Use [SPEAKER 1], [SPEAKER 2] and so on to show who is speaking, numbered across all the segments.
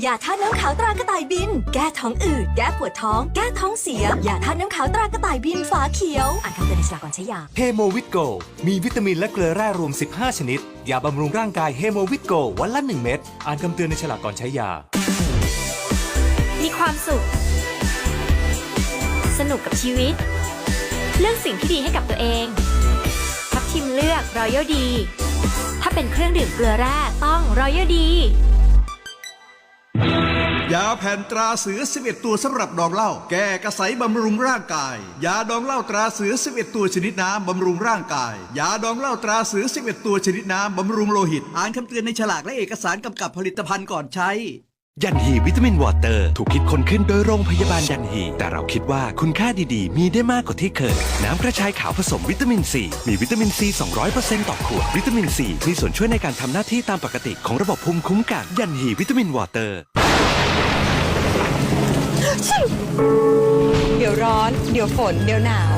[SPEAKER 1] ยาท่าตุน้ำขาวตรากระต่ายบิน แก้ท้องอืด แก้ปวดท้อง แก้ท้องเสีย ยาท่าตุน้ำขาวตรากระต่ายบินฝาเขียว อ่านคำเตือนในฉลากก่อนใช้ยา
[SPEAKER 2] เฮโมวิตโก มีวิตามินและเกลือแร่รวม 15 ชนิด ยาบำรุงร่างกายเฮโมวิตโกวันละ 1 เม็ด อ่านคำเตือนในฉลากก่อนใช้ยา
[SPEAKER 3] มีความสุข สนุกกับชีวิต เลือกสิ่งที่ดีให้กับตัวเอง ทับทิมเลือกรอยัลดี ถ้าเป็นเครื่องดื่มเกลือแร่ต้องรอยัลดี
[SPEAKER 4] ยาแผ่นตราเสือ 11 ตัวสำหรับดองเหล้าแก้กระใสบำรุงร่างกาย ยาดองเหล้าตราเสือ 11 ตัวชนิดน้ำบำรุงร่างกาย ยาดองเหล้าตราเสือ 11 ตัวชนิดน้ำบำรุงโลหิต อ่านคำเตือนในฉลากและเอกสารกำกับผลิตภัณฑ์ก่อนใช้
[SPEAKER 5] ยันฮีวิตามินวอเตอร์ ถูกคิดค้นขึ้นโดยโรงพยาบาลยันฮี แต่เราคิดว่าคุณค่าดีๆ มีได้มากกว่าที่เคย น้ำกระชายขาวผสมวิตามินซีมีวิตามินซี200%ต่อขวดวิตามินซีมีส่วนช่วยในการทำหน้าที่ตามปกติของระบบภูมิคุ้มกันยันฮีวิตามินวอเตอร์
[SPEAKER 6] เดี๋ยวร้อน เดี๋ยวฝน เดี๋ยวหนาว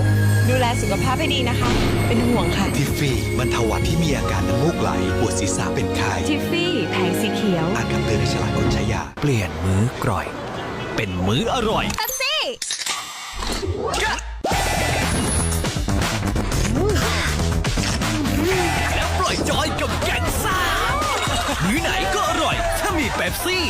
[SPEAKER 6] ดูแลสุขภาพให้ดีนะคะ เป็นห่วงค่ะ
[SPEAKER 7] ทิฟฟี่บรรเทาหวัดที่มีอาการน้ำมูกไหล ปวดศีรษะเป็นไข้
[SPEAKER 6] ทิฟฟี่แผงสีเขียว
[SPEAKER 7] อ่านคำเตือนในฉลากก่อนใช้ยา
[SPEAKER 8] เปลี่ยนมื้อกร่อย เป็นมื้ออร่อยแล้วปล่อยจอยกับแกงซ่ามื้อไหนก็อร่อย ถ้ามีเป๊ปซี่